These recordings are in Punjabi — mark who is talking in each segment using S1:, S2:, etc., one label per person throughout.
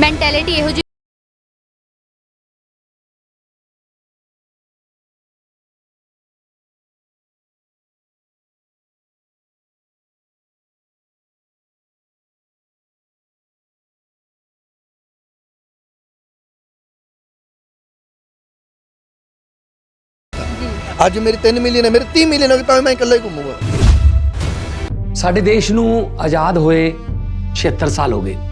S1: ਮੈਂਟੈਲਿਟੀ ਇਹੋ ਜਿਹੀ
S2: ਅੱਜ ਮੇਰੇ 3 ਮਿਲੀਅਨ ਹੈ ਮੇਰੇ 30 ਮਿਲੀਅਨ ਹੋ ਗਏ ਤਾਂ ਵੀ ਮੈਂ ਇਕੱਲਾ ਹੀ ਘੁੰਮੂਗਾ।
S3: ਸਾਡੇ ਦੇਸ਼ ਨੂੰ ਆਜ਼ਾਦ ਹੋਏ 76 ਸਾਲ ਹੋ ਗਏ।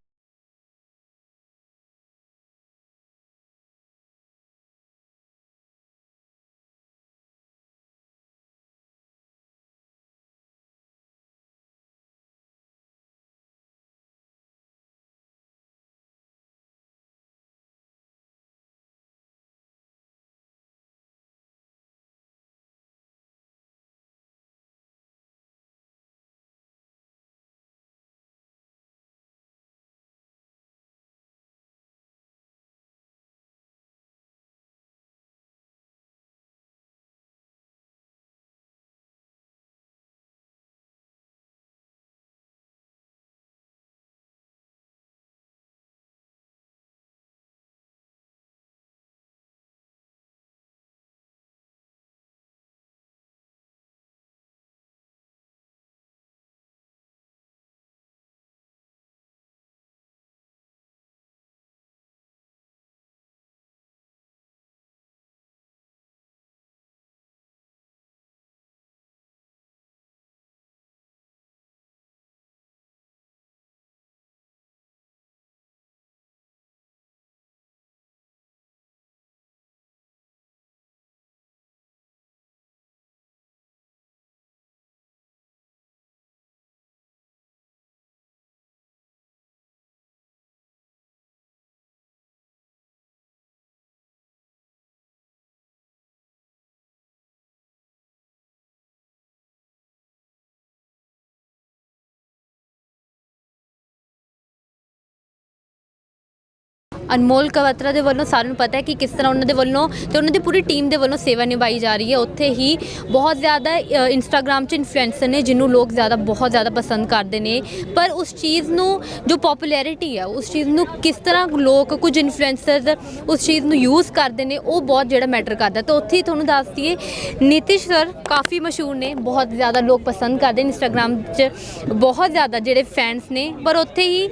S1: ਅਨਮੋਲ ਕਵਤਰਾ ਦੇ ਵੱਲੋਂ ਸਾਰਿਆਂ ਨੂੰ ਪਤਾ ਹੈ ਕਿ ਕਿਸ ਤਰ੍ਹਾਂ ਉਹਨਾਂ ਦੇ ਵੱਲੋਂ ਤੇ ਉਹਨਾਂ ਦੀ ਪੂਰੀ ਟੀਮ ਦੇ ਵੱਲੋਂ ਸੇਵਾ ਨਿਭਾਈ ਜਾ ਰਹੀ ਹੈ। ਉੱਥੇ ਹੀ ਬਹੁਤ ਜ਼ਿਆਦਾ ਇੰਸਟਾਗ੍ਰam 'ਚ ਇਨਫਲੂਐਂਸਰ ਨੇ ਜਿਹਨੂੰ ਲੋਕ ਜ਼ਿਆਦਾ, ਬਹੁਤ ਜ਼ਿਆਦਾ ਪਸੰਦ ਕਰਦੇ ਨੇ। ਪਰ ਉਸ ਚੀਜ਼ ਨੂੰ ਜੋ ਪਪੂਲੈਰਿਟੀ ਹੈ, ਉਸ ਚੀਜ਼ ਨੂੰ ਕਿਸ ਤਰ੍ਹਾਂ ਲੋਕ ਕੁਝ ਇਨਫਲੂਐਂਸਰ ਉਸ ਚੀਜ਼ ਨੂੰ ਯੂਜ਼ ਕਰਦੇ ਨੇ, ਉਹ ਬਹੁਤ ਜਿਹੜਾ ਮੈਟਰ ਕਰਦਾ ਤਾਂ ਉੱਥੇ ਹੀ ਤੁਹਾਨੂੰ ਦੱਸ ਦਈਏ, ਨਿਤਿਸ਼ ਸਰ ਕਾਫੀ ਮਸ਼ਹੂਰ ਨੇ, ਬਹੁਤ ਜ਼ਿਆਦਾ ਲੋਕ ਪਸੰਦ ਕਰਦੇ ਨੇ ਇੰਸਟਾਗ੍ਰam 'ਚ, ਬਹੁਤ ਜ਼ਿਆਦਾ ਜਿਹੜੇ ਫੈਨਸ ਨੇ। ਪਰ ਉੱਥੇ ਹੀ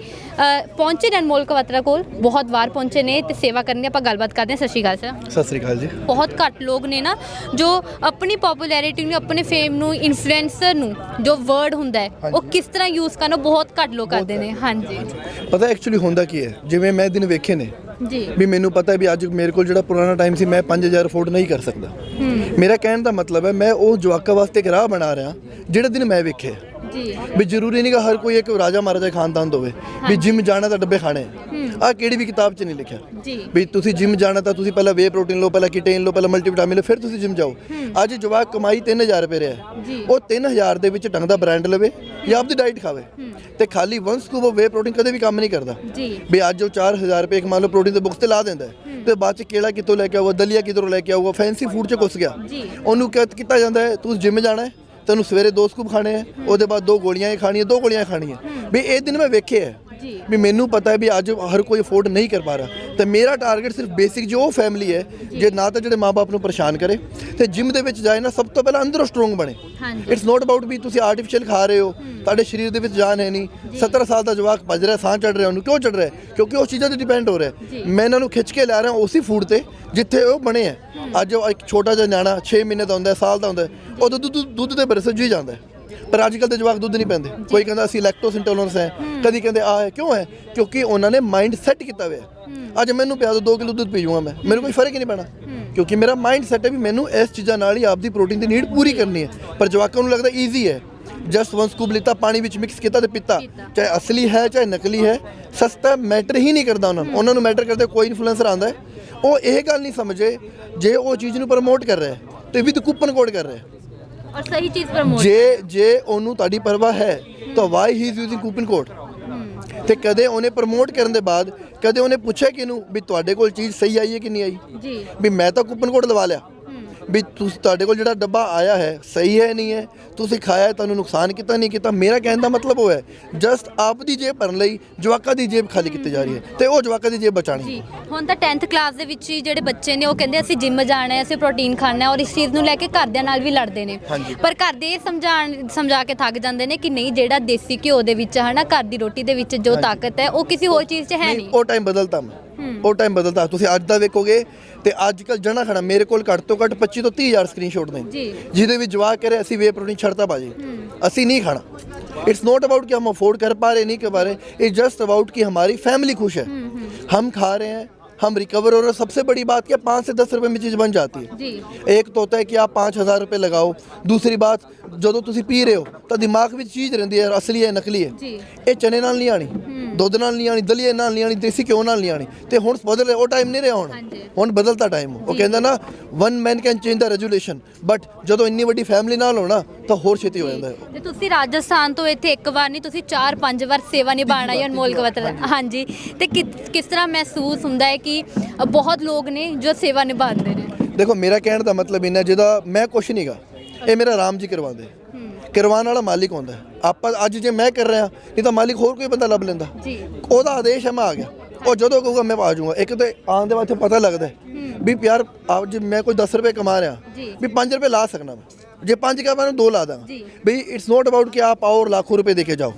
S1: ਪਹੁੰਚੇ ਨੇ ਅਨਮੋਲ ਕਵਤਰਾ ਕੋਲ, ਬਹੁਤ ਵਾਰ ਪਹੁੰਚੇ ਨੇ ਤੇ ਸੇਵਾ ਕਰਨ ਦੀ ਆਪਾਂ ਗੱਲਬਾਤ ਕਰਦੇ ਹਾਂ। ਸਤਿ ਸ਼੍ਰੀ ਅਕਾਲ ਸਰ।
S2: ਸਤਿ ਸ੍ਰੀ ਅਕਾਲ ਜੀ।
S1: ਬਹੁਤ ਘੱਟ ਲੋਕ ਨੇ ਨਾ ਜੋ ਆਪਣੀ ਪਪੂਲੈਰਿਟੀ ਨੂੰ ਆਪਣੇ ਫੇਮ ਨੂੰ ਇਨਫਲੂਐਂਸਰ ਨੂੰ ਜੋ ਵਰਡ ਹੁੰਦਾ ਹੈ ਉਹ ਕਿਸ ਤਰ੍ਹਾਂ ਯੂਜ਼ ਕਰਨਾ ਉਹ ਬਹੁਤ ਘੱਟ ਲੋਕ ਕਰਦੇ ਨੇ। ਹਾਂਜੀ।
S2: ਪਤਾ ਐਕਚੁਅਲੀ ਹੁੰਦਾ ਕੀ ਹੈ? ਜਿਵੇਂ ਮੈਂ ਦਿਨ ਵੇਖੇ ਨੇ
S1: ਜੀ।
S2: ਵੀ ਮੈਨੂੰ ਪਤਾ ਹੈ ਵੀ ਅੱਜ ਮੇਰੇ ਕੋਲ ਜਿਹੜਾ ਪੁਰਾਣਾ ਟਾਈਮ ਸੀ ਮੈਂ 5000 ਅਫੋਰਡ ਨਹੀਂ ਕਰ ਸਕਦਾ। ਮੇਰਾ ਕਹਿਣ ਦਾ ਮਤਲਬ ਹੈ ਮੈਂ ਉਹ ਜਵਾਕਾਂ ਵਾਸਤੇ ਇੱਕ ਰਾਹ ਬਣਾ ਰਿਹਾ ਜਿਹੜਾ ਦਿਨ ਮੈਂ ਵੇਖੇ
S1: ਜੀ।
S2: ਵੀ ਜ਼ਰੂਰੀ ਨਹੀਂ ਕਿ ਹਰ ਕੋਈ ਇੱਕ ਰਾਜਾ ਮਹਾਰਾਜਾ ਖਾਨਦਾਨ ਦਾ ਹੋਵੇ ਵੀ ਜਿਮ ਜਾਣਾ ਤਾਂ ਡੱਬੇ ਖਾਣੇ। ਆ ਕਿਹੜੀ ਵੀ ਕਿਤਾਬ 'ਚ ਨਹੀਂ ਲਿਖਿਆ। ਵੀ ਤੁਸੀਂ ਜਿਮ ਜਾਣਾ ਤਾਂ ਤੁਸੀਂ ਪਹਿਲਾਂ ਵੇ ਪ੍ਰੋਟੀਨ ਲਓ ਪਹਿਲਾਂ ਕੀਟੇਨ ਲਓ ਪਹਿਲਾਂ ਮਲਟੀਵਿਟਾਮਿਨ ਲਓ ਫਿਰ ਤੁਸੀਂ ਜਿਮ ਜਾਓ। ਅੱਜ ਜਵਾਕ ਕਮਾਈ 3000 ਰੁਪਏ ਰਿਹਾ। ਉਹ 3000 ਦੇ ਵਿੱਚ ਢੰਗ ਦਾ ਬ੍ਰਾਂਡ ਲਵੇ ਜਾਂ ਆਪਦੀ ਡਾਈਟ ਖਾਵੇ। ਤੇ ਖਾਲੀ one scoop of whey protein ਕਦੇ ਵੀ ਕੰਮ ਨਹੀਂ ਕਰਦਾ। ਵੀ ਅੱਜ ਉਹ 4000 ਰੁਪਏ ਇੱਕ ਮੰਨ ਲਓ ਪ੍ਰੋਟੀਨ ਦੇ ਬੁੱਕਸ ਤੇ ਲਾ ਦਿੰਦਾ ਤੇ ਬਾਅਦ ਚ ਕੇਲਾ ਕਿਤੋਂ ਲੈ ਕੇ ਆਊਗਾ ਦਲੀਆ ਕਿਤੋਂ ਲੈ ਕੇ ਆਊਗਾ ਫੈਂਸੀ ਫੂਡ ਚ ਘੁਸ ਗਿਆ। ਉਹਨੂੰ ਕਿਹਾ ਕੀਤਾ ਜਾਂਦਾ ਹੈ ਤੂੰ ਜਿਮ ਜਾਣਾ ਹੈ ਤੈਨੂੰ ਸਵੇਰੇ ਦੋ ਸਕੂਪ ਖਾਣੇ ਹੈ। ਉਹਦੇ ਬਾਅਦ ਦੋ ਗੋਲੀਆਂ ਹੀ ਖਾਣੀਆਂ ਦੋ ਗੋਲੀਆਂ ਖਾਣੀਆਂ। ਵੀ ਇਹ ਦਿਨ ਮੈਂ ਵੇਖੇ ਹੈ
S1: ਜੀ।
S2: ਵੀ ਮੈਨੂੰ ਪਤਾ ਹੈ ਵੀ ਅੱਜ ਹਰ ਕੋਈ ਅਫੋਰਡ ਨਹੀਂ ਕਰ ਪਾ ਰਿਹਾ। ਤੇ ਮੇਰਾ ਟਾਰਗੇਟ ਸਿਰਫ ਬੇਸਿਕ ਜੋ ਉਹ ਫੈਮਿਲੀ ਹੈ ਜੇ। ਨਾ ਤਾਂ ਜਿਹੜੇ ਮਾਪੇ ਨੂੰ ਪਰੇਸ਼ਾਨ ਕਰੇ ਤੇ ਜਿਮ ਦੇ ਵਿੱਚ ਜਾਏ ਨਾ ਸਭ ਤੋਂ ਪਹਿਲਾਂ ਅੰਦਰੋਂ ਸਟਰੋਂਗ ਬਣੇ। ਇਟਸ ਨਾਟ ਅਬਾਊਟ ਵੀ ਤੁਸੀਂ ਆਰਟੀਫੀਸ਼ੀਅਲ ਖਾ ਰਹੇ ਹੋ ਤੁਹਾਡੇ ਸਰੀਰ ਦੇ ਵਿੱਚ ਜਾਨ ਹੈ ਨਹੀਂ। 17 ਸਾਲ ਦਾ ਜਵਾਕ ਭੱਜ ਰਿਹਾ ਸਾਹ ਚੜ ਰਿਹਾ ਉਹਨੂੰ ਕਿਉਂ ਚੜ ਰਿਹਾ? ਕਿਉਂਕਿ ਉਹ ਚੀਜ਼ਾਂ ਤੇ ਡਿਪੈਂਡ ਹੋ ਰਿਹਾ। ਮੈਂ ਇਹਨਾਂ ਨੂੰ ਖਿੱਚ ਕੇ ਲੈ ਰਿਹਾ ਉਸੇ ਫੂਡ ਤੇ ਜਿੱਥੇ ਉਹ ਬਣੇ ਹੈ। ਅੱਜ ਉਹ ਇੱਕ ਛੋਟਾ ਜਿਹਾ ਨਿਆਣਾ 6 ਮਹੀਨੇ ਦਾ ਹੁੰਦਾ ਸਾਲ ਦਾ ਹੁੰਦਾ ਉਹ ਦੁੱਧ ਦੁੱਧ- ਦੇ ਬਰਸੇ ਜੀ ਜਾਂਦਾ ਹੈ। ਪਰ ਅੱਜ ਕੱਲ੍ਹ ਦੇ ਜਵਾਕ ਦੁੱਧ ਨਹੀਂ ਪੈਂਦੇ। ਕੋਈ ਕਹਿੰਦਾ ਅਸੀਂ ਲੈਕਟੋਸ ਇੰਟੋਲਰੈਂਸ ਹੈ ਕਦੀ ਕਹਿੰਦੇ ਆ ਹੈ ਕਿਉਂ ਹੈ? ਕਿਉਂਕਿ ਉਹਨਾਂ ਨੇ ਮਾਈਂਡ ਸੈੱਟ ਕੀਤਾ ਹੋਇਆ ਅੱਜ ਮੈਨੂੰ ਪਿਆ ਦੋ 2 ਕਿਲੋ ਦੁੱਧ ਪੀ ਜਾਊਂਗਾ ਮੈਂ। ਮੈਨੂੰ ਕੋਈ ਫ਼ਰਕ ਹੀ ਨਹੀਂ ਪੈਣਾ। ਕਿਉਂਕਿ ਮੇਰਾ ਮਾਈਂਡ ਸੈੱਟ ਹੈ ਵੀ ਮੈਨੂੰ ਇਸ ਚੀਜ਼ਾਂ ਨਾਲ ਹੀ ਆਪਦੀ ਪ੍ਰੋਟੀਨ ਦੀ ਨੀਡ ਪੂਰੀ ਕਰਨੀ ਹੈ। ਪਰ ਜਵਾਕਾਂ ਨੂੰ ਲੱਗਦਾ ਈਜ਼ੀ ਹੈ। ਜਸਟ ਵਨ ਸਕੂਪ ਲਿੱਤਾ ਪਾਣੀ ਵਿੱਚ ਮਿਕਸ ਕੀਤਾ ਤੇ ਪੀਤਾ। ਚਾਹੇ ਅਸਲੀ ਹੈ ਚਾਹੇ ਨਕਲੀ ਹੈ ਸਸਤਾ ਮੈਟਰ ਹੀ ਨਹੀਂ ਕਰਦਾ ਉਹਨਾਂ ਨੂੰ। ਉਹਨਾਂ ਨੂੰ ਮੈਟਰ ਕਰਦੇ ਕੋਈ ਇਨਫਲੂਐਂਸਰ ਆਂਦਾ ਹੈ। ਉਹ ਇਹ ਗੱਲ ਨਹੀਂ ਸਮਝੇ ਜੇ ਉਹ ਚੀਜ਼ ਨੂੰ ਪ੍ਰਮੋਟ ਕਰ ਰਿਹਾ ਹੈ ਤੇ ਵਿਦ ਕੂਪਨ ਕੋਡ ਕਰ ਰਿਹਾ ਹੈ।
S1: ਔਰ ਸਹੀ ਚੀਜ਼ ਪ੍ਰਮੋਟ
S2: ਜੇ ਜੇ ਉਹਨੂੰ ਤੁਹਾਡੀ ਪਰਵਾਹ ਹੈ ਤਾਂ why he is using coupon code ਤੇ ਕਦੇ ਉਹਨੇ ਪ੍ਰਮੋਟ ਕਰਨ ਦੇ ਬਾਅਦ ਕਦੇ ਉਹਨੇ ਪੁੱਛਿਆ ਕਿ ਇਹਨੂੰ ਵੀ ਤੁਹਾਡੇ ਕੋਲ ਚੀਜ਼ ਸਹੀ ਆਈ ਹੈ ਕਿ ਨਹੀਂ ਆਈ?
S1: ਜੀ।
S2: ਵੀ ਮੈਂ ਤਾਂ ਕੂਪਨ ਕੋਡ ਲਵਾ ਲਿਆ। ਵੀ ਤੁਸੀਂ ਤੁਹਾਡੇ ਕੋਲ ਜਿਹੜਾ ਡੱਬਾ ਆਇਆ ਹੈ ਸਹੀ ਹੈ ਨਹੀਂ ਹੈ ਤੁਸੀਂ ਖਾਇਆ ਤੁਹਾਨੂੰ ਨੁਕਸਾਨ ਕੀਤਾ ਨਹੀਂ ਕੀਤਾ ਮੇਰਾ ਕਹਿਣ ਦਾ ਮਤਲਬ ਉਹ ਹੈ ਜਸਟ ਆਪ ਦੀ ਜੇਬ ਭਰਨ ਲਈ ਜਵਾਕਾਂ ਦੀ ਜੇਬ ਖਾਲੀ ਕੀਤੀ ਜਾ ਰਹੀ ਹੈ ਤੇ ਉਹ ਜਵਾਕਾਂ ਦੀ ਜੇਬ ਬਚਾਣੀ
S1: ਜੀ ਹੁਣ ਤਾਂ 10th ਕਲਾਸ ਦੇ ਵਿੱਚ ਹੀ ਜਿਹੜੇ ਬੱਚੇ ਨੇ ਉਹ ਕਹਿੰਦੇ ਅਸੀਂ ਜਿਮ ਜਾਣਾ ਹੈ ਅਸੀਂ ਪ੍ਰੋਟੀਨ ਖਾਣਾ ਹੈ ਔਰ ਇਸ ਚੀਜ਼ ਨੂੰ ਲੈ ਕੇ ਘਰਦਿਆਂ ਨਾਲ ਵੀ ਲੜਦੇ ਨੇ।
S2: ਹਾਂਜੀ।
S1: ਪਰ ਘਰ ਦੇ ਇਹ ਸਮਝਾਣ ਸਮਝਾ ਕੇ ਥੱਕ ਜਾਂਦੇ ਨੇ ਕਿ ਨਹੀਂ ਜਿਹੜਾ ਦੇਸੀ ਘਿਓ ਦੇ ਵਿੱਚ ਹਨਾ ਘਰ ਦੀ ਰੋਟੀ ਦੇ ਵਿੱਚ ਜੋ ਤਾਕਤ ਹੈ ਉਹ ਕਿਸੇ ਹੋਰ ਚੀਜ਼ 'ਚ ਹੈ
S2: ਨਹੀਂ
S1: ਨਹੀਂ।
S2: ਉਹ ਟਾਈਮ ਬਦਲਤਾ ਮੈਂ। ਉਹ ਟਾਈਮ ਬਦਲਤਾ ਤੁਸੀਂ ਅੱਜ ਦਾ ਵੇਖੋਗੇ ਤੇ ਅੱਜ ਕੱਲ ਜਣਾ ਖੜਾ ਮੇਰੇ ਕੋਲ ਘੱਟ ਤੋਂ ਘੱਟ 25 ਤੋਂ 30 ਹਜ਼ਾਰ ਸਕਰੀਨਸ਼ਾਟ ਨੇ
S1: ਜੀ।
S2: ਜਿਹਦੇ ਵਿੱਚ ਜਵਾਬ ਕਰੇ ਅਸੀਂ ਵੇ ਪ੍ਰੋਟੀਨ ਛੱਡਤਾ ਬਾਜੀ ਅਸੀਂ नहीं खाना इट्स नॉट अबाउट कि हम अफोर्ड कर पा रहे नहीं कर पा रहे इट्स जस्ट अबाउट कि हमारी फैमिली खुश है हम खा रहे हैं हम रिकवर हो रहे हैं सबसे बड़ी बात क्या पाँच से दस रुपए में चीज़ बन जाती है
S1: ਜੀ
S2: ਇੱਕ ਤਾਂ ਹੁੰਦਾ ਹੈ ਕਿ ਆਪ 5000 ਰੁਪਏ ਲਗਾਓ ਦੂਸਰੀ ਬਾਤ ਜਦੋਂ ਤੁਸੀਂ ਪੀ ਰਹੇ ਹੋ ਤਾਂ ਦਿਮਾਗ ਵਿੱਚ ਚੀਜ਼ ਰਹਿੰਦੀ ਹੈ ਅਸਲੀ ਹੈ ਨਕਲੀ ਹੈ
S1: ਜੀ।
S2: ਇਹ ਚਨੇ ਨਾਲ ਨਹੀਂ ਆਣੀ ਦੁੱਧ ਨਾਲ ਨਹੀਂ ਆਣੀ ਦਲੀਏ ਨਾਲ ਨਹੀਂ ਆਣੀ ਦੇਸੀ ਘਿਓ ਨਾਲ ਨਹੀਂ ਆਣੀ ਤੇ ਹੁਣ ਬਦਲ ਉਹ ਟਾਈਮ ਨਹੀਂ ਰਿਹਾ ਹੁਣ। ਹੁਣ ਬਦਲਤਾ ਟਾਈਮ ਉਹ ਕਹਿੰਦਾ ਨਾ one man can change the resolution but ਜਦੋਂ ਇੰਨੀ ਵੱਡੀ ਫੈਮਿਲੀ ਨਾਲ ਹੋਣਾ ਤਾਂ ਹੋਰ ਛੇਤੀ ਹੋ ਜਾਂਦਾ। ਹੈ
S1: ਤੇ ਤੁਸੀਂ ਰਾਜਸਥਾਨ ਤੋਂ ਇੱਥੇ ਇੱਕ ਵਾਰ ਨਹੀਂ ਤੁਸੀਂ 4-5 ਵਾਰ ਸੇਵਾ ਨਿਭਾਣਾ ਹੈ ਅਨਮੋਲ ਕਵਤਰਾ ਹਾਂਜੀ। ਤੇ ਕਿਸ ਤਰ੍ਹਾਂ ਮਹਿਸੂਸ ਹੁੰਦਾ ਹੈ ਕਿ ਬਹੁਤ ਲੋਕ ਨੇ ਜੋ ਸੇਵਾ ਨਿਭਾਉਂਦੇ ਨੇ?
S2: ਦੇਖੋ ਮੇਰਾ ਕਹਿਣ ਦਾ ਮਤਲਬ ਇਹਨਾਂ ਜਿਹਦਾ ਮੈਂ ਕੁਛ ਨਹੀਂਗਾ ਇਹ ਮੇਰਾ ਰਾਮ ਜੀ ਕਰਵਾਉਂਦੇ। ਕਰਵਾਉਣ ਵਾਲਾ ਮਾਲਿਕ ਹੁੰਦਾ ਹੈ। ਆਪਾਂ ਅੱਜ ਜੇ ਮੈਂ ਕਰ ਰਿਹਾ ਨਹੀਂ ਤਾਂ ਮਾਲਿਕ ਹੋਰ ਕੋਈ ਬੰਦਾ ਲੱਭ ਲੈਂਦਾ
S1: ਜੀ
S2: ਉਹਦਾ ਆਦੇਸ਼ ਹੈ ਮੈਂ ਆ ਗਿਆ ਉਹ ਜਦੋਂ ਕਹੂਗਾ ਮੈਂ ਆ ਜਾਊਂਗਾ ਇੱਕ ਤੇ ਆਉਣ ਦੇ ਬਾਅਦ ਪਤਾ ਲੱਗਦਾ ਹੈ ਵੀ ਪਿਆਰ ਆਪ ਜੇ ਮੈਂ ਕੋਈ 10 ਰੁਪਏ ਕਮਾ ਰਿਹਾ
S1: ਜੀ।
S2: ਵੀ 5 ਰੁਪਏ ਲਾ ਸਕਣਾ ਮੈਂ ਜੇ 5 का मैं दो ला दूंगा
S1: जी।
S2: भाई इट्स नॉट अबाउट कि आप आओ और लाखों रुपए देके जाओ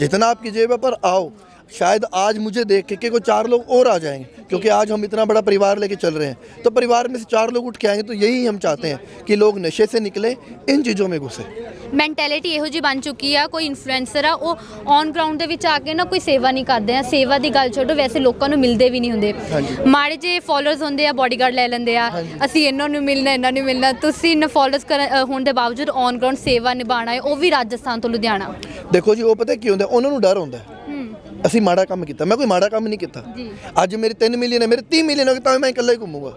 S2: जितना आपकी जेब है पर आओ शायद आज मुझे देख के कि कोई चार लोग और आ जाएंगे क्योंकि आज हम इतना बड़ा परिवार लेके चल रहे हैं तो परिवार में से चार लोग उठ के आएंगे तो यही हम चाहते हैं कि लोग नशे से निकले इन चीज़ों में घुसे
S1: ਮੈਂਟੈਲਿਟੀ ਇਹੋ ਜੀ ਬਣ ਚੁੱਕੀ ਆ ਕੋਈ ਇਨਫਲੂਐਂਸਰ ਆ ਉਹ ਔਨ ਗਰਾਊਂਡ ਦੇ ਵਿੱਚ ਆ ਕੇ ਨਾ ਕੋਈ ਸੇਵਾ ਨਹੀਂ ਕਰਦੇ ਆ ਸੇਵਾ ਦੀ ਗੱਲ ਛੱਡੋ ਵੈਸੇ ਲੋਕਾਂ ਨੂੰ ਮਿਲਦੇ ਵੀ ਨਹੀਂ ਹੁੰਦੇ
S2: ਹਾਂਜੀ।
S1: ਮਾੜੇ ਜੇ ਫਾਲੋਅਰਸ ਹੁੰਦੇ ਆ ਬਾਡੀਗਾਰਡ ਲੈ ਲੈਂਦੇ ਆ ਅਸੀਂ ਇਹਨਾਂ ਨੂੰ ਮਿਲਣਾ ਇਹਨਾਂ ਨੂੰ ਮਿਲਣਾ ਤੁਸੀਂ ਇਨ ਫਾਲੋਅਰਸ ਹੋਣ ਦੇ ਬਾਵਜੂਦ ਔਨ ਗਰਾਊਂਡ ਸੇਵਾ ਨਿਭਾਉਣਾ ਹੈ ਉਹ ਵੀ ਰਾਜਸਥਾਨ ਤੋਂ ਲੁਧਿਆਣਾ
S2: ਦੇਖੋ ਜੀ ਉਹ ਪਤਾ ਕੀ ਹੁੰਦਾ ਉਹਨਾਂ ਨੂੰ ਡਰ ਹੁੰਦਾ ਹੈ। ਅਸੀਂ ਮਾੜਾ ਕੰਮ ਕੀਤਾ। ਮੈਂ ਕੋਈ ਮਾੜਾ ਕੰਮ ਨਹੀਂ ਕੀਤਾ। ਅੱਜ ਮੇਰੇ 3 ਮਿਲੀਅਨ ਹੈ ਮੇਰੇ 30 ਮਿਲੀਅਨ ਹੋ ਗਏ ਤਾਂ ਮੈਂ ਇਕੱਲਾ ਹੀ ਘੁੰਮੂਗਾ।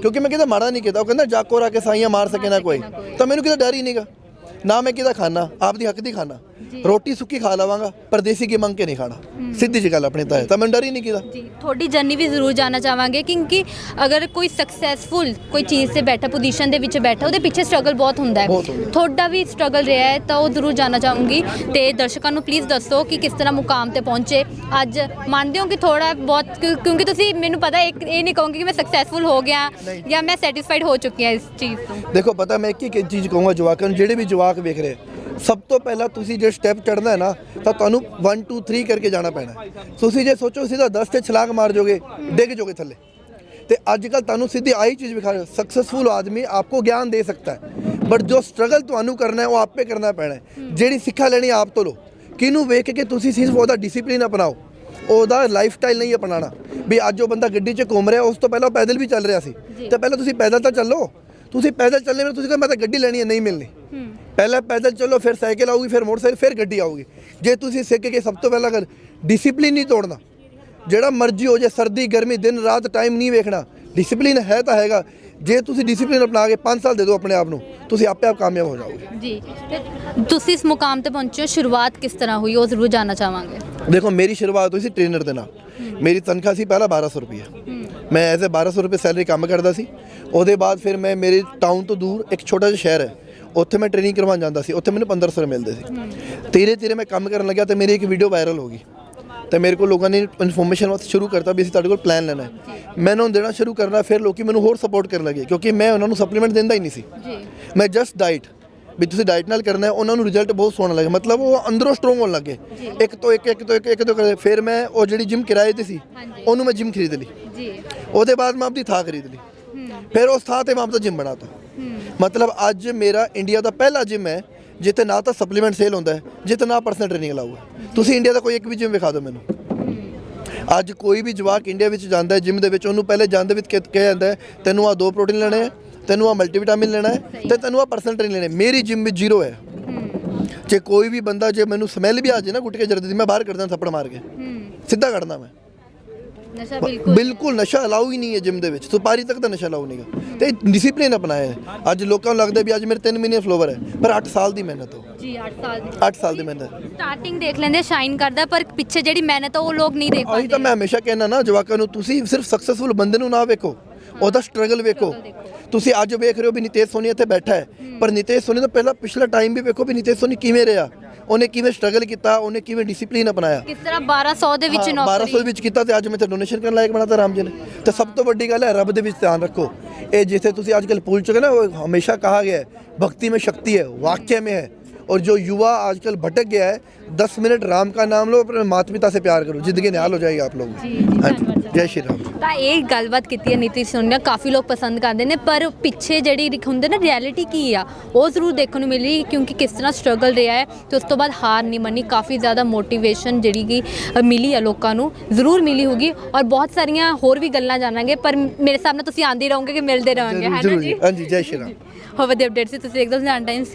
S2: ਕਿਉਂਕਿ ਮੈਂ ਕਿਤੇ ਮਾੜਾ ਨਹੀਂ ਕੀਤਾ। ਉਹ ਕਹਿੰਦਾ ਜਾਕੋ ਰਾ ਕੇ ਸਾਈਆਂ ਮਾਰ ਸਕੇ ਨਾ ਕੋਈ। ਤਾਂ ਮੈਨੂੰ ਕਿਤੇ ਡਰ ਹੀ ਨਹੀਂਗਾ ਨਾ ਮੈਂ ਕਿਹਦਾ ਖਾਣਾ ਆਪਦੀ ਹੱਕ ਦੀ ਖਾਣਾ। ਰੋਟੀ ਸੁੱਕੀ ਖਾ ਲਵਾਂਗਾ ਪਰ ਦੇਸੀ ਕੀ ਮੰਗ ਕੇ ਨਹੀਂ ਖਾਣਾ। ਸਿੱਧੀ ਜਿਹੀ ਗੱਲ ਆਪਣੇ ਤਾਂ ਹੈ ਤਾਂ ਮੈਨੂੰ ਡਰ ਹੀ ਨਹੀਂ ਕਿਦਾ
S1: ਜੀ ਤੁਹਾਡੀ ਜਰਨੀ ਵੀ ਜ਼ਰੂਰ ਜਾਨਣਾ ਚਾਹਾਂਗੇ ਕਿਉਂਕਿ ਅਗਰ ਕੋਈ ਸਕਸੈਸਫੁਲ ਕੋਈ ਚੀਜ਼ ਤੇ ਬੈਠਾ ਪੋਜੀਸ਼ਨ ਦੇ ਵਿੱਚ ਬੈਠਾ ਉਹਦੇ ਪਿੱਛੇ ਸਟਰਗਲ ਬਹੁਤ ਹੁੰਦਾ ਹੈ।
S2: ਬਹੁਤ ਹੁੰਦਾ।
S1: ਤੁਹਾਡਾ ਵੀ ਸਟਰਗਲ ਰਿਹਾ ਹੈ ਤਾਂ ਉਹ ਜ਼ਰੂਰ ਜਾਨਣਾ ਚਾਹੂੰਗੀ। ਤੇ ਦਰਸ਼ਕਾਂ ਨੂੰ ਪਲੀਜ਼ ਦੱਸੋ ਕਿ ਕਿਸ ਤਰ੍ਹਾਂ ਮੁਕਾਮ ਤੇ ਪਹੁੰਚੇ। ਅੱਜ ਮੰਨਦੇ ਹੋ ਕਿ ਥੋੜਾ ਬਹੁਤ ਕਿਉਂ- ਕਿਉਂਕਿ ਤੁਸੀਂ ਮੈਨੂੰ ਪਤਾ ਇੱਕ ਇਹ ਨਹੀਂ ਕਹੋਗੇ ਕਿ ਮੈਂ ਸਕਸੈਸਫੁਲ ਹੋ ਗਿਆ। ਜਾਂ ਮੈਂ ਸੈਟੀਸਫਾਈਡ ਹੋ ਚੁੱਕੀ ਹਾਂ ਇਸ ਚੀਜ਼ ਤੋਂ।
S2: ਦੇਖੋ ਪਤਾ ਮੈਂ ਇੱਕ ਹੀ ਚੀਜ਼ ਕਹੂੰਗਾ ਜਵਾਕਾਂ ਨੂੰ ਜਿਹੜੇ ਵੀ ਜਵਾਕ ਵੇਖ ਰਹੇ ਸਭ ਤੋਂ ਪਹਿਲਾਂ ਤੁਸੀਂ ਜੇ ਸਟੈਪ ਚੜਨਾ ਹੈ ਨਾ ਤਾਂ ਤੁਹਾਨੂੰ 1 2 3 ਕਰਕੇ ਜਾਣਾ ਪੈਣਾ। ਤੁਸੀਂ ਜੇ ਸੋਚੋ ਸਿੱਧਾ 10 ਤੇ ਛਲਾਂਗ ਮਾਰ ਜਾਓਗੇ ਡਿੱਗ ਜਾਓਗੇ ਥੱਲੇ। ਤੇ ਅੱਜ ਕੱਲ ਤੁਹਾਨੂੰ ਸਿੱਧੀ ਆਹੀ ਚੀਜ਼ ਵਿਖਾ ਸਕਸੈਸਫੁਲ ਆਦਮੀ ਆਪਕੋ ਗਿਆਨ ਦੇ ਸਕਦਾ ਹੈ। ਬਟ ਜੋ ਸਟਰਗਲ ਤੁਹਾਨੂੰ ਕਰਨਾ ਹੈ ਉਹ ਆਪੇ ਕਰਨਾ ਪੈਣਾ ਹੈ। ਜਿਹੜੀ ਸਿੱਖਿਆ ਲੈਣੀ ਆਪ ਤੋਂ ਲਓ। ਕਿਹਨੂੰ ਵੇਖ ਕੇ ਤੁਸੀਂ ਸਿਰਫ ਉਹਦਾ ਡਿਸਪਲਿਨ ਅਪਣਾਓ? ਉਹਦਾ ਲਾਈਫ ਸਟਾਈਲ ਨਹੀਂ ਅਪਣਾਣਾ ਵੀ ਅੱਜ ਉਹ ਬੰਦਾ ਗੱਡੀ 'ਚ ਘੁੰਮ ਰਿਹਾ ਉਸ ਤੋਂ ਪਹਿਲਾਂ ਪੈਦਲ ਵੀ ਚੱਲ ਰਿਹਾ ਸੀ। ਤੇ ਪਹਿਲਾਂ ਤੁਸੀਂ ਪੈਦਲ ਤਾਂ ਚੱਲੋ। ਤੁਸੀਂ ਪੈਦਲ ਚੱਲਣੇ ਵਿੱਚ ਤੁਸੀਂ ਕਹਿੰਦੇ ਮੈਂ ਤਾਂ ਗੱਡੀ ਲੈਣੀ ਹੈ ਨਹੀਂ ਮਿਲਣੀ। ਪਹਿਲਾਂ ਪੈਦਲ ਚੱਲੋ ਫਿਰ ਸਾਈਕਲ ਆਊਗੀ ਫਿਰ ਮੋਟਰਸਾਈਕਲ ਫਿਰ ਗੱਡੀ ਆਊਗੀ। ਜੇ ਤੁਸੀਂ ਸਿੱਖ ਕੇ ਸਭ ਤੋਂ ਪਹਿਲਾਂ ਕਰ ਡਿਸਪਲਿਨ ਨਹੀਂ ਤੋੜਨਾ। ਜਿਹੜਾ ਮਰਜ਼ੀ ਹੋ ਜੇ ਸਰਦੀ ਗਰਮੀ ਦਿਨ ਰਾਤ ਟਾਈਮ ਨਹੀਂ ਵੇਖਣਾ। ਡਿਸਪਲਿਨ ਹੈ ਤਾਂ ਹੈਗਾ। ਜੇ ਤੁਸੀਂ ਡਿਸਪਲਿਨ ਅਪਣਾ ਕੇ 5 ਸਾਲ ਦੇ ਦਿਓ ਆਪਣੇ ਆਪ ਨੂੰ ਤੁਸੀਂ ਆਪੇ ਆਪ ਕਾਮਯਾਬ ਹੋ ਜਾਓਗੇ।
S1: ਜੀ। ਤੁਸੀਂ ਇਸ ਮੁਕਾਮ ਤੇ ਪਹੁੰਚੇ ਹੋ ਸ਼ੁਰੂਆਤ ਕਿਸ ਤਰ੍ਹਾਂ ਹੋਈ ਉਹ ਜ਼ਰੂਰ ਜਾਨਣਾ ਚਾਹਾਂਗੇ।
S2: ਦੇਖੋ ਮੇਰੀ ਸ਼ੁਰੂਆਤ ਹੋਈ ਸੀ ਟ੍ਰੇਨਰ ਦੇ ਨਾਲ। ਮੇਰੀ ਤਨਖਾਹ ਸੀ ਪਹਿਲਾਂ 1200 ਰੁਪਏ ਮੈਂ ਐਜ਼ ਅ 1200 ਰੁਪਏ ਸੈਲਰੀ ਕੰਮ ਕਰਦਾ ਸੀ। ਉਹਦੇ ਬਾਅਦ ਫਿਰ ਮੈਂ ਮੇਰੇ ਟਾਊਨ ਤੋਂ ਦੂਰ ਇੱਕ ਛੋਟਾ ਜਿਹਾ ਸ਼ਹਿਰ ਹੈ। ਉੱਥੇ ਮੈਂ ਟ੍ਰੇਨਿੰਗ ਕਰਵਾਉਣ ਜਾਂਦਾ ਸੀ ਉੱਥੇ ਮੈਨੂੰ 1500 ਰੁਪਏ ਮਿਲਦੇ ਸੀ। ਧੀਰੇ ਧੀਰੇ ਮੈਂ ਕੰਮ ਕਰਨ ਲੱਗਿਆ ਤੇ ਮੇਰੀ ਇੱਕ ਵੀਡੀਓ ਵਾਇਰਲ ਹੋ ਗਈ। ਤੇ ਮੇਰੇ ਕੋਲ ਲੋਕਾਂ ਨੇ ਇਨਫੋਰਮੇਸ਼ਨ ਵਾਸਤੇ ਸ਼ੁਰੂ ਕਰਤਾ ਵੀ ਅਸੀਂ ਤੁਹਾਡੇ ਕੋਲ ਪਲਾਨ ਲੈਣਾ ਹੈ। ਮੈਂ ਉਹਨਾਂ ਨੂੰ ਦੇਣਾ ਸ਼ੁਰੂ ਕਰਨਾ ਫਿਰ ਲੋਕੀ ਮੈਨੂੰ ਹੋਰ ਸਪੋਰਟ ਕਰਨ ਲੱਗੇ ਕਿਉਂਕਿ ਮੈਂ ਉਹਨਾਂ ਨੂੰ ਸਪਲੀਮੈਂਟ ਦਿੰਦਾ ਹੀ ਨਹੀਂ ਸੀ। ਮੈਂ ਜਸਟ ਡਾਈਟ ਵੀ ਤੁਸੀਂ ਡਾਈਟ ਨਾਲ ਕਰਨਾ ਹੈ ਉਹਨਾਂ ਨੂੰ ਰਿਜ਼ਲਟ ਬਹੁਤ ਸੋਹਣਾ ਲੱਗਾ। ਮਤਲਬ ਉਹ ਅੰਦਰੋਂ ਸਟਰੋਂਗ ਹੋਣ ਲੱਗੇ। ਇੱਕ ਤੋਂ ਇੱਕ ਇੱਕ ਤੋਂ ਇੱਕ ਇੱਕ ਤੋਂ ਕਰਦੇ ਫਿਰ ਮੈਂ ਉਹ ਜਿਹੜੀ ਜਿਮ ਕਿਰਾਏ ਤੇ ਸੀ। ਉਹਨੂੰ ਮੈਂ ਜਿਮ ਖਰੀਦ ਲਈ।
S1: ਜੀ।
S2: ਉਹਦੇ ਬਾਅਦ ਮੈਂ ਆਪਣੀ ਥਾਂ ਖਰੀਦ ਲਈ। ਫਿਰ ਉਸ ਥਾਂ ਤੇ ਮੈਂ ਆਪਦਾ ਜਿਮ ਬਣਾਤਾ। ਮਤਲਬ ਅੱਜ ਮੇਰਾ ਇੰਡੀਆ ਦਾ ਪਹਿਲਾ ਜਿਮ ਹੈ ਜਿੱਥੇ ਨਾ ਤਾਂ ਸਪਲੀਮੈਂਟ ਸੇਲ ਹੁੰਦਾ ਹੈ ਜਿੱਥੇ ਨਾ ਪਰਸਨਲ ਟ੍ਰੇਨਿੰਗ ਅਲਾਉ ਹੈ। ਤੁਸੀਂ ਇੰਡੀਆ ਦਾ ਕੋਈ ਇੱਕ ਵੀ ਜਿਮ ਵਿਖਾ ਦਿਓ ਮੈਨੂੰ। ਅੱਜ ਕੋਈ ਵੀ ਜਵਾਕ ਇੰਡੀਆ ਵਿੱਚ ਜਾਂਦਾ ਹੈ ਜਿਮ ਦੇ ਵਿੱਚ ਉਹਨੂੰ ਪਹਿਲੇ ਜਾਂਦੇ ਵਿੱਚ ਕਿਹਾ ਜਾਂਦਾ ਹੈ ਤੈਨੂੰ ਆ ਦੋ ਪ੍ਰੋਟੀਨ ਲੈਣੇ ਹੈ ਤੈਨੂੰ ਆ ਮਲਟੀਵਿਟਾਮਿਨ ਲੈਣਾ ਹੈ ਤੇ ਤੈਨੂੰ ਆ ਪਰਸਨਲ ਟ੍ਰੇਨਿੰਗ ਲੈਣੇ ਮੇਰੀ ਜਿਮ ਵਿੱਚ ਜ਼ੀਰੋ ਹੈ। ਜੇ ਕੋਈ ਵੀ ਬੰਦਾ ਜੇ ਮੈਨੂੰ ਸਮੈਲ ਵੀ ਆ ਜੇ ਨਾ ਗੁੱਟ ਕੇ ਜਰਦੇ ਦੀ ਮੈਂ ਬਾਹਰ ਕੱਢਦਾ ਥੱਪੜ ਮਾਰ ਕੇ। ਸਿੱਧਾ ਕੱਢਦਾ ਮੈਂ।
S1: ਨਸ਼ਾ ਬਿਲਕੁਲ
S2: ਬਿਲਕੁਲ ਨਸ਼ਾ ਅਲਾਉ ਹੀ ਨਹੀਂ ਹੈ ਜਿਮ ਦੇ ਵਿੱਚ। ਸੁਪਾਰੀ ਤੱਕ ਦਾ ਨਸ਼ਾ ਅਲਾਉ ਨਹੀਂਗਾ ਤੇ ਡਿਸਪਲਿਨ ਅਪਣਾਇਆ ਹੈ। ਅੱਜ ਲੋਕਾਂ ਨੂੰ ਲੱਗਦਾ ਵੀ ਅੱਜ ਮੇਰੇ 3 ਮਹੀਨੇ ਫਲੋਵਰ ਹੈ ਪਰ 8 ਸਾਲ ਦੀ ਮਿਹਨਤ ਹੋ।
S1: ਜੀ 8 ਸਾਲ ਦੀ।
S2: 8 ਸਾਲ ਦੀ ਮਿਹਨਤ
S1: ਸਟਾਰਟਿੰਗ ਦੇਖ ਲੈਂਦੇ ਸ਼ਾਈਨ ਕਰਦਾ ਪਰ ਪਿੱਛੇ ਜਿਹੜੀ ਮਿਹਨਤ ਆ ਉਹ ਲੋਕ ਨਹੀਂ ਦੇਖ
S2: ਆਹੀ ਤਾਂ
S1: ਪਾਉਂਦੇ।
S2: ਮੈਂ ਹਮੇਸ਼ਾ ਕਹਿੰਦਾ ਨਾ ਜਵਾਕਾਂ ਨੂੰ ਤੁਸੀਂ ਸਿਰਫ ਸਕਸੈਸਫੁਲ ਬੰਦੇ ਨੂੰ ਨਾ ਵੇਖੋ ਉਹਦਾ ਸਟਰਗਲ ਵੇਖੋ। ਤੁਸੀਂ ਅੱਜ ਵੇਖ ਰਹੇ ਹੋ ਵੀ ਨਿਤੇਸ਼ ਸੋਨੀ ਇੱਥੇ ਬੈਠਾ ਹੈ ਪਰ ਨਿਤੇਸ਼ ਸੋਨੀ ਦਾ ਪਹਿਲਾਂ ਪਿਛਲਾ ਟਾਈਮ ਵੀ ਵੇਖੋ ਵੀ ਨਿਤੇਸ਼ ਸੋਨੀ ਕਿਵੇਂ ਰਿਹਾ। ਉਹਨੇ ਕਿਵੇਂ ਸਟਰਗਲ ਕੀਤਾ ਉਹਨੇ ਕਿਵੇਂ ਡਿਸਪਲਿਨ ਅਪਣਾਇਆ?
S1: ਕਿਸ ਤਰ੍ਹਾਂ 1200 ਦੇ ਵਿੱਚ ਨੌਕਰੀ?
S2: 1200 ਵਿੱਚ ਕੀਤਾ ਤੇ ਅੱਜ ਮੈਂ ਤੇ ਡੋਨੇਸ਼ਨ ਕਰਨ ਲਾਇਕ ਬਣਾਤਾ ਰਾਮ ਜੀ ਨੇ। ਤੇ ਸਭ ਤੋਂ ਵੱਡੀ ਗੱਲ ਹੈ ਰੱਬ ਦੇ ਵਿੱਚ ਧਿਆਨ ਰੱਖੋ। ਇਹ ਜਿੱਥੇ ਤੁਸੀਂ ਅੱਜ ਕੱਲ ਭੁੱਲ ਚੁੱਕੇ ਨਾ ਉਹ ਹਮੇਸ਼ਾ ਕਹਾ ਗਿਆ ਹੈ ਭਗਤੀ ਮੇਂ ਸ਼ਕਤੀ ਹੈ ਵਾਕਿਆ ਮੇਂ ਹੈ। और जो युवा आजकल भटक गया है दस मिनट राम का नाम लो अपने माता ਪਿਆਰ ਕਰੋ ਜਿੰਦਗੀ ਨਿਹਾਲ ਹੋ ਜਾਏਗੀ ਆਪ ਲੋਕ आप लोगों की ਜੈ ਸ਼੍ਰੀ ਰਾਮ।
S1: ਤਾਂ ਇਹ ਗੱਲਬਾਤ ਕੀਤੀ ਹੈ ਨੀਤੀ ਸੁਣਨਾ ਕਾਫੀ ਲੋਕ ਪਸੰਦ ਕਰਦੇ ਨੇ ਪਰ ਪਿੱਛੇ ਜਿਹੜੀ ਹੁੰਦੇ ਨਾ ਰਿਐਲਿਟੀ ਕੀ ਆ ਉਹ ਜ਼ਰੂਰ ਦੇਖਣ ਨੂੰ ਮਿਲੀ ਕਿਉਂਕਿ ਕਿਸ ਤਰ੍ਹਾਂ ਸਟਰਗਲ ਰਿਹਾ ਹੈ ਤੇ ਉਸ ਤੋਂ ਬਾਅਦ ਹਾਰ ਨਹੀਂ ਮੰਨੀ ਕਾਫੀ ਜ਼ਿਆਦਾ ਮੋਟੀਵੇਸ਼ਨ ਜਿਹੜੀ ਕਿ ਮਿਲੀ ਆ ਲੋਕਾਂ ਨੂੰ ਜ਼ਰੂਰ ਮਿਲੀ ਹੋਗੀ ਔਰ ਬਹੁਤ ਸਾਰੀਆਂ ਹੋਰ ਵੀ ਗੱਲਾਂ ਜਾਣਾਂਗੇ ਪਰ ਮੇਰੇ ਹਿਸਾਬ ਨਾਲ ਤੁਸੀਂ ਆਂਦੇ ਰਹੋਗੇ ਕਿ ਮਿਲਦੇ ਰਹੋਗੇ ਹੈ
S2: ਹਾਂਜੀ
S1: ਜੈ
S2: ਸ਼੍ਰੀ ਰਾਮ।
S1: ਹੋਵੇ ਵਧੀਆ ਅਪਡੇਟਸ ਤੁਸੀਂ ਦੇਖਦੇ ਹੋ ਜਾਨ ਟਾਈਮਸ